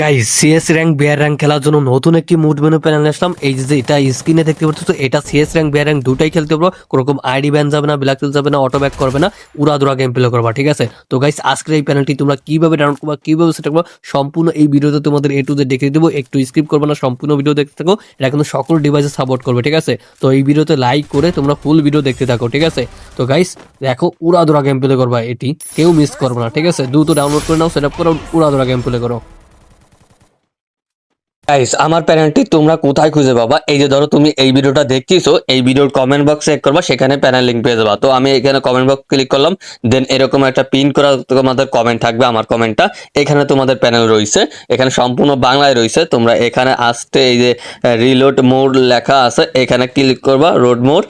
Guys CS rank BR rank খেলার জন্য নতুন একটি মুড মেনু প্যানেল আসলাম। এই যে এটা স্ক্রিনে দেখতে পাচ্ছ তো এটা সিএস র্যাঙ্ক বিয়ার র্যাঙ্ক দুটাই খেলতে পারব। কোনোরকম আইডি ব্যান যাবে না ব্ল্যাক যাবে না অটো ব্যাক করবে না, উড়া দুরা গেম প্লে করবা, ঠিক আছে? তো গাইস আজকের এই প্যানেলটি তোমরা কীভাবে ডাউনলোড করবা, কীভাবে সেট করবা, সম্পূর্ণ এই ভিডিওতে তোমাদের এ টু দেখিয়ে দেবো। একটু স্কিপ করবে না, সম্পূর্ণ ভিডিও দেখতে থাকো। এটা কিন্তু সকল ডিভাইসে সাপোর্ট করবে, ঠিক আছে? তো এই ভিডিওতে লাইক করে তোমরা ফুল ভিডিও দেখতে থাকো, ঠিক আছে? তো গাইস দেখো উড়া দুরা গেম প্লে করবা এটি, কেউ মিস করবে না, ঠিক আছে? দ্রুত ডাউনলোড করে নাও সেট উড়া দুরা গেম প্লে করো। গাইস আমার প্যানেলটি তোমরা কোথায় খুঁজে পাবা? এই যে ধরো তুমি এই ভিডিওটা দেখতেছো, এই ভিডিওর কমেন্ট বক্স চেক করবা, সেখানে প্যানেল লিঙ্ক পেয়ে যাবা। তো আমি এখানে কমেন্ট বক্স ক্লিক করলাম দেন এরকম একটা পিন করা তোমাদের কমেন্ট থাকবে আমার কমেন্টটা এখানে তোমাদের প্যানেল রয়েছে, এখানে সম্পূর্ণ বাংলায় রয়েছে। তোমরা এখানে আসতে এই যে রিলোড মোড লেখা আছে, এখানে ক্লিক করবা রোড মোড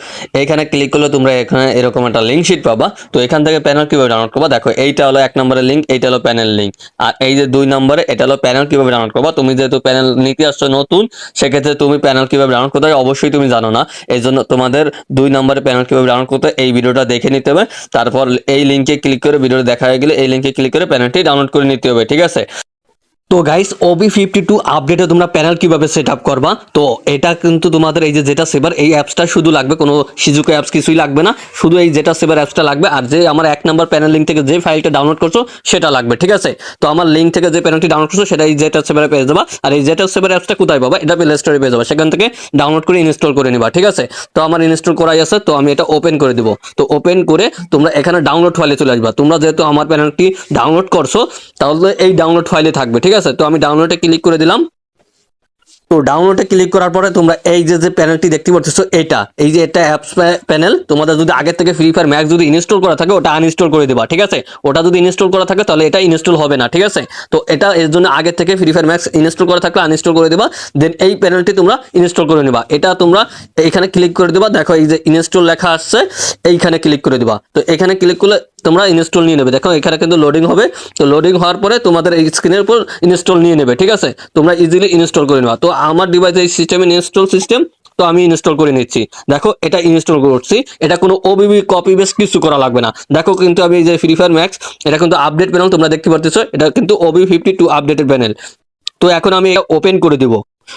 এখানে ক্লিক করলে তোমরা এখানে এরকম একটা লিঙ্ক শিট পাবা। তো এখান থেকে প্যানেল কীভাবে ডাউনলোড করবা? দেখো, এইটা হলো এক নম্বরের লিঙ্ক এইটা হলো প্যানেল লিঙ্ক আর এই যে দুই নম্বরে, এটা হলো প্যানেল কীভাবে ডাউনলোড করবা? তুমি যেহেতু প্যানেল নিতে আসছো নতুন, সেক্ষেত্রে তুমি প্যানেল কীভাবে ডাউনলোড করতে হয় অবশ্যই তুমি জানো না। এই জন্য তোমাদের দুই নম্বরে প্যানেল কীভাবে ডাউনলোড করতে এই ভিডিওটা দেখে নিতে হবে। তারপর এই লিঙ্কে ক্লিক করে ভিডিওটা দেখা হয়ে গেলে এই লিঙ্কে ক্লিক করে প্যানেলটি ডাউনলোড করে নিতে হবে, ঠিক আছে? তো গাইস ওবি ফিফটি টু আপডেটে তোমরা প্যানেল কীভাবে সেট আপ করবা? তো এটা কিন্তু তোমাদের এই যে যেটা সেভার এই অ্যাপসটা শুধু লাগবে, কোনো সিজুকো অ্যাপস কিছুই লাগবে না। শুধু এই যেটা সেভার অ্যাপসটা লাগবে, আর যে আমার এক নাম্বার প্যানেল লিঙ্ক থেকে যে ফাইলটা ডাউনলোড করছ, সেটা লাগবে, ঠিক আছে? তো আমার লিঙ্ক থেকে যে প্যানেলটি ডাউনলোড করছ, সেটা এই যেটা সেভারে পেয়ে যাবা। আর এই যেটা সেভার অ্যাপসটা কোথায় পাবা, এটা প্লে স্টোরে পেয়ে যাবা। সেখান থেকে ডাউনলোড করে ইনস্টল করে নিবা, ঠিক আছে? তো আমার ইনস্টল করাই আছে, তো আমি এটা ওপেন করে দিব। তো ওপেন করে তোমরা এখানে ডাউনলোড ফাইলে চলে আসবা। তোমরা যেহেতু আমার প্যানেলটি ডাউনলোড করছ, তাহলে এই ডাউনলোড ফাইলে থাকবে, ঠিক আছে? তো আমি ডাউনলোডে ক্লিক করে দিলাম। তো ডাউনলোডে ক্লিক করার পরে তোমরা এই যে যে প্যানেলটি দেখতে পাচ্ছ, এটা, এই যে এটা অ্যাপস প্যানেল তোমাদের যদি আগে থেকে ফ্রি ফায়ার ম্যাক্স যদি ইনস্টল করা থাকে, ওটা আনইনস্টল করে দেবা, ঠিক আছে? ওটা যদি ইনস্টল করা থাকে, তাহলে এটা ইনস্টল হবে না, ঠিক আছে? তো এটা এর জন্য আগে থেকে ফ্রি ফায়ার ম্যাক্স ইনস্টল করা থাকলে আনইনস্টল করে দেবা দেন এই প্যানেলটি তোমরা ইনস্টল করে নেবা। এটা তোমরা এইখানে ক্লিক করে দেবা, দেখো এই যে ইনস্টল লেখা আসছে, এইখানে ক্লিক করে দেবা। তো এখানে ক্লিক করলে তোমরা ইনস্টল নিয়ে নেবে। দেখো, এখানে কিন্তু লোডিং হবে। তো লোডিং হওয়ার পরে তোমাদের এই স্ক্রিনের উপর ইনস্টল নিয়ে নেবে, ঠিক আছে? তোমরা ইজিলি ইনস্টল করে নেবা তো আমার ডিভাইসে এই সিস্টেমে ইনস্টল সিস্টেম তো আমি ইনস্টল করে নিচ্ছি। দেখো, এটা ইনস্টল করছি। এটা কোনো ওবিবি কপি বেস কিছু করা লাগবে না। দেখো কিন্তু আমি এই যে ফ্রি ফায়ার ম্যাক্স এটা কিন্তু আপডেট প্যানেল তোমরা দেখতে পারতেছো, এটা কিন্তু OB fifty two updated panel তো এখন আমি এটা ওপেন করে দিব।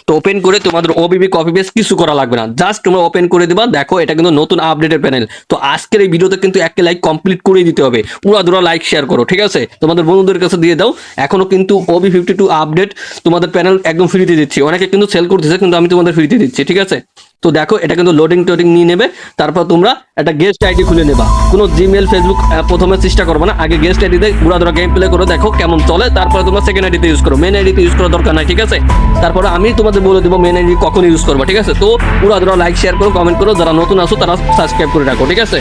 তো ওপেন করে তোমাদের ওবিবি কপি বেস কিছু করা লাগবে না। জাস্ট তোমরা ওপেন করে দিবা, দেখো এটা কিন্তু নতুন আপডেটের প্যানেল তো আজকের এই ভিডিওতে কিন্তু একটা লাইক কমপ্লিট করে দিতে হবে। পুরো দুরা লাইক শেয়ার করো, ঠিক আছে? তোমাদের বন্ধুদের কাছে দিয়ে দাও। এখনও কিন্তু ওবি ফিফটি টু আপডেট তোমাদের প্যানেল একদম ফ্রিতে দিচ্ছি। অনেকে কিন্তু সেল করতেছে, কিন্তু আমি তোমাদের ফ্রিতে দিচ্ছি, ঠিক আছে? তো দেখো, এটা কিন্তু লোডিং টোডিং নিয়ে নেবে। তারপর তোমরা একটা গেস্ট আইডি খুলে নেবা। কোনো জিমেল ফেসবুক প্রথমে চেষ্টা করবে না। আগে গেস্ট আইডিতে পুরা ধরো গেম প্লে করে, দেখো কেমন চলে। তারপরে তোমরা সেকেন্ড আইডিতে ইউজ করো। মেন আইডিতে ইউজ করার দরকার নাই, ঠিক আছে? তারপরে আমি তোমাদের বলে দেবো মেন আইডি কখন ইউজ করবা, ঠিক আছে? তো পুরা ধরা লাইক শেয়ার করো কমেন্ট করো। যারা নতুন আসো তারা সাবস্ক্রাইব করে রাখো, ঠিক আছে?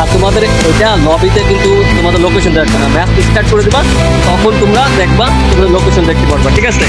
আর তোমাদের এটা লবিতে কিন্তু তোমাদের লোকেশন দেখবে না। ম্যাচ স্টার্ট করে দিবা, তখন তোমরা দেখবা, তোমাদের লোকেশন দেখতে পারবা, ঠিক আছে?